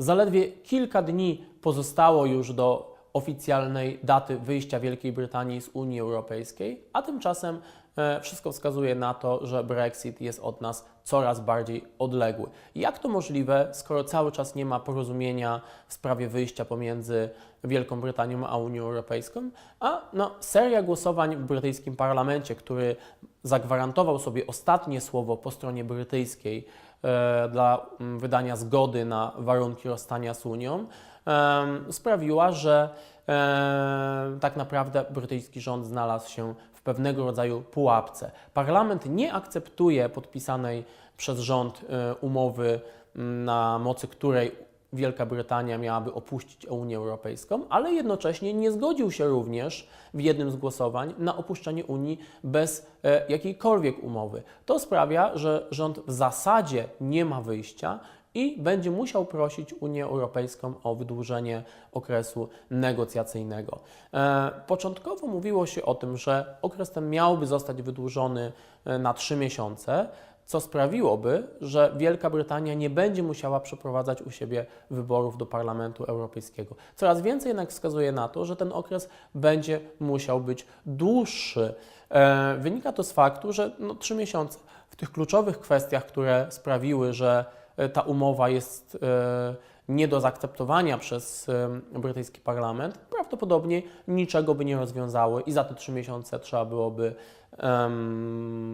Zaledwie kilka dni pozostało już do oficjalnej daty wyjścia Wielkiej Brytanii z Unii Europejskiej, a tymczasem e, wszystko wskazuje na to, że Brexit jest od nas coraz bardziej odległy. Jak to możliwe, skoro cały czas nie ma porozumienia w sprawie wyjścia pomiędzy Wielką Brytanią a Unią Europejską? A no, seria głosowań w brytyjskim parlamencie, który zagwarantował sobie ostatnie słowo po stronie brytyjskiej e, dla mm, wydania zgody na warunki rozstania z Unią, em, sprawiła, że em, tak naprawdę brytyjski rząd znalazł się w pewnego rodzaju pułapce. Parlament nie akceptuje podpisanej przez rząd e, umowy, na mocy której Wielka Brytania miałaby opuścić Unię Europejską, ale jednocześnie nie zgodził się również w jednym z głosowań na opuszczenie Unii bez e, jakiejkolwiek umowy. To sprawia, że rząd w zasadzie nie ma wyjścia i będzie musiał prosić Unię Europejską o wydłużenie okresu negocjacyjnego. E, początkowo mówiło się o tym, że okres ten miałby zostać wydłużony e, na trzy miesiące, co sprawiłoby, że Wielka Brytania nie będzie musiała przeprowadzać u siebie wyborów do Parlamentu Europejskiego. Coraz więcej jednak wskazuje na to, że ten okres będzie musiał być dłuższy. E, wynika to z faktu, że no, trzy miesiące w tych kluczowych kwestiach, które sprawiły, że ta umowa jest e, nie do zaakceptowania przez e, brytyjski parlament, prawdopodobnie niczego by nie rozwiązały i za te trzy miesiące trzeba byłoby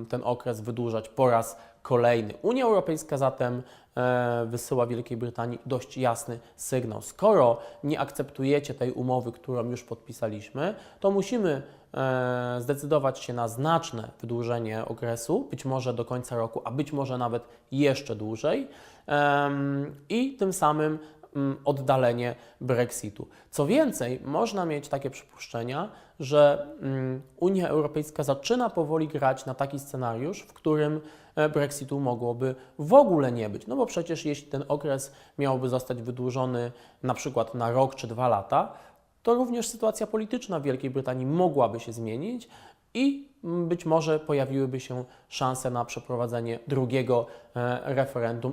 ten okres wydłużać po raz kolejny. Unia Europejska zatem e, wysyła Wielkiej Brytanii dość jasny sygnał. Skoro nie akceptujecie tej umowy, którą już podpisaliśmy, to musimy e, zdecydować się na znaczne wydłużenie okresu, być może do końca roku, a być może nawet jeszcze dłużej, i tym samym mm, oddalenie Brexitu. Co więcej, można mieć takie przypuszczenia, że mm, Unia Europejska zaczyna powoli grać na taki scenariusz, w którym e, Brexitu mogłoby w ogóle nie być. No bo przecież jeśli ten okres miałby zostać wydłużony na przykład na rok czy dwa lata, to również sytuacja polityczna w Wielkiej Brytanii mogłaby się zmienić i być może pojawiłyby się szanse na przeprowadzenie drugiego e, referendum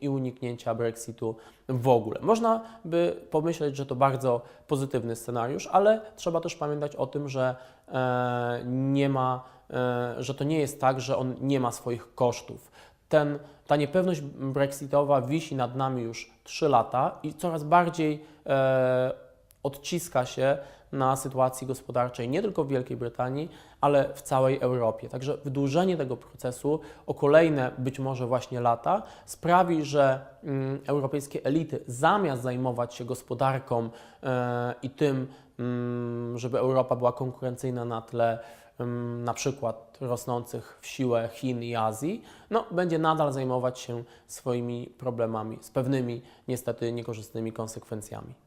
i, uniknięcia Brexitu w ogóle. Można by pomyśleć, że to bardzo pozytywny scenariusz, ale trzeba też pamiętać o tym, że e, nie ma, e, że to nie jest tak, że on nie ma swoich kosztów. Ten, ta niepewność brexitowa wisi nad nami już 3 lata i coraz bardziej odciska się na sytuacji gospodarczej nie tylko w Wielkiej Brytanii, ale w całej Europie. Także wydłużenie tego procesu o kolejne być może właśnie lata sprawi, że mm, europejskie elity zamiast zajmować się gospodarką e, i tym, mm, żeby Europa była konkurencyjna na tle ym, na przykład rosnących w siłę Chin i Azji, no, będzie nadal zajmować się swoimi problemami z pewnymi niestety niekorzystnymi konsekwencjami.